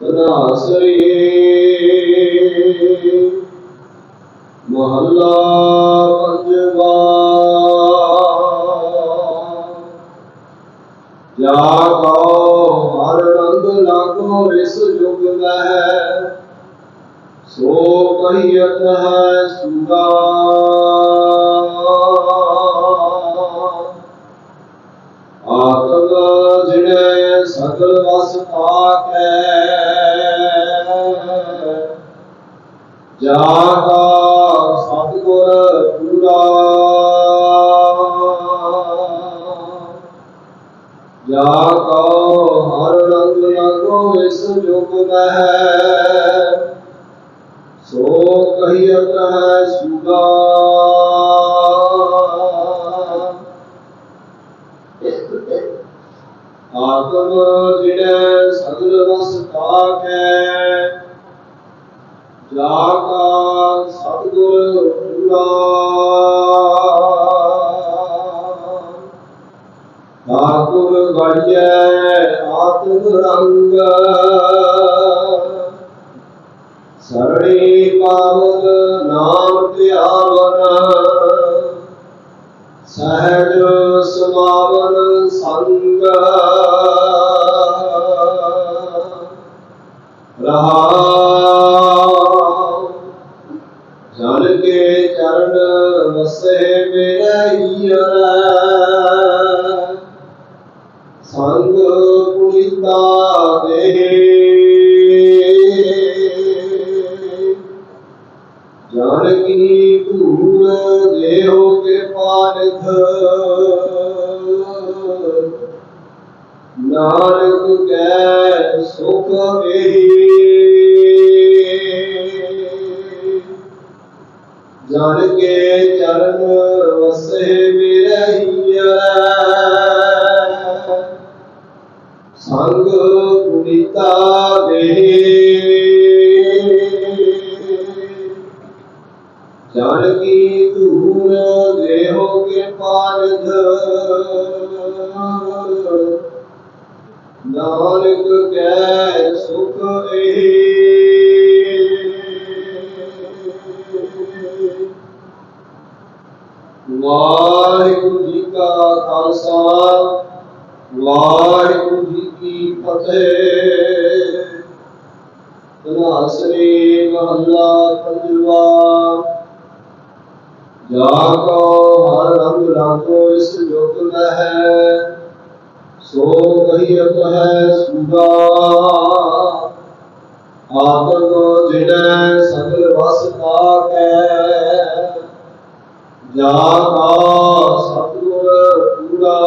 ਤਨਾਸਰੀ ਮਹੱਲਾ ਪੰਜਵਾ। ਜਾ ਕੋ ਹਰ ਰੰਗ ਲਾਗੋ, ਇਸ ਜੁਗ ਮਹਿ ਸੋ ਕਹੀਅਤ ਹੈ ਸੁਗਾ ਆਤਮ ਸਗਲ ਵਸ ਪਾਕੈ। ਜਾ ਕਾ ਸਤਿਗੁਰ ਪੂਰਾ। ਜਾ ਕੋ ਹਰ ਰੰਗ ਰੰਗੋ ਇਸ ਜੁਗ ਮਹਿ। ਸੋ ਕਹੀਅਤ ਹੈ ਸੁਗਾ ਆਤਮ ਜਿਹੜੇ ਸਗਲ ਵਸ ਪਾਕੈ ਜਾ ਕਾ ਸਤਿਗੁਰ ਪੂਰਾ ਠਾਕੁਰ ਗੜੀਐ ਆਤਮ ਰੰਗ। ਸਰਣੀ ਪਾਵਨ ਨਾਮ ਧਿਆਵਨ। ਸਹਿਜ ਸਮਾਵਨ ਸੰਗ। ਰਹਾ ਜਨ ਕੇ ਚਰਨ ਵਸੇ ਮੇਰਾ ਸੰਗ ਪੁਨੀਤਾ ਦੇ ਜਨ ਕੀ ਧੂੜ ਦੇਹੋ ਕੇ ਪਾਨਿਧ ਨਾਨਕ ਕੈ ਸੁਖ ਏਹੀ ਜਨ ਕੇ ਚਰਨ ਵਸੇ ਵਿਰਹੀਆ ਸੰਗ ਪੁਨੀਤਾ ਦੇ ਕੀ ਧੂੜ ਦੇਹੋ ਕੇ ਪਾਨਿਧ ਨਾਨਕ ਕੈ ਸੁਖ ਏ ਵਾਹਿਗੁਰੂ ਜੀ ਕਾ ਖਾਲਸਾ, ਵਾਹਿਗੁਰੂ ਜੀ ਕੀ ਫਤਿਹ। ਤਨਾਸਰੀ ਮਹੱਲਾ ਪੰਜਵਾ। ਜਾ ਕੋ ਹਰ ਰੰਗ ਰਾਗੋ ਇਸ ਜੁਗ ਮਹਿ। ਸੋ ਕਹੀਤ ਹੈ ਸੁਗਾ। ਆਤਮ ਜਿਨੈ ਸਗਲ ਵਸ ਪਾਕੈ। ਜਾ ਕਾ ਸਤਿਗੁਰ ਪੂਰਾ।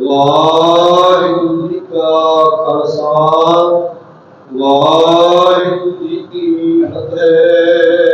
ਵਾਹਿਗੁਰੂ ਜੀ ਕਾ ਖਾਲਸਾ। ਵਾਹਿਗੁਰੂ ਜੀ ਕੀ ਫਤਿਹ।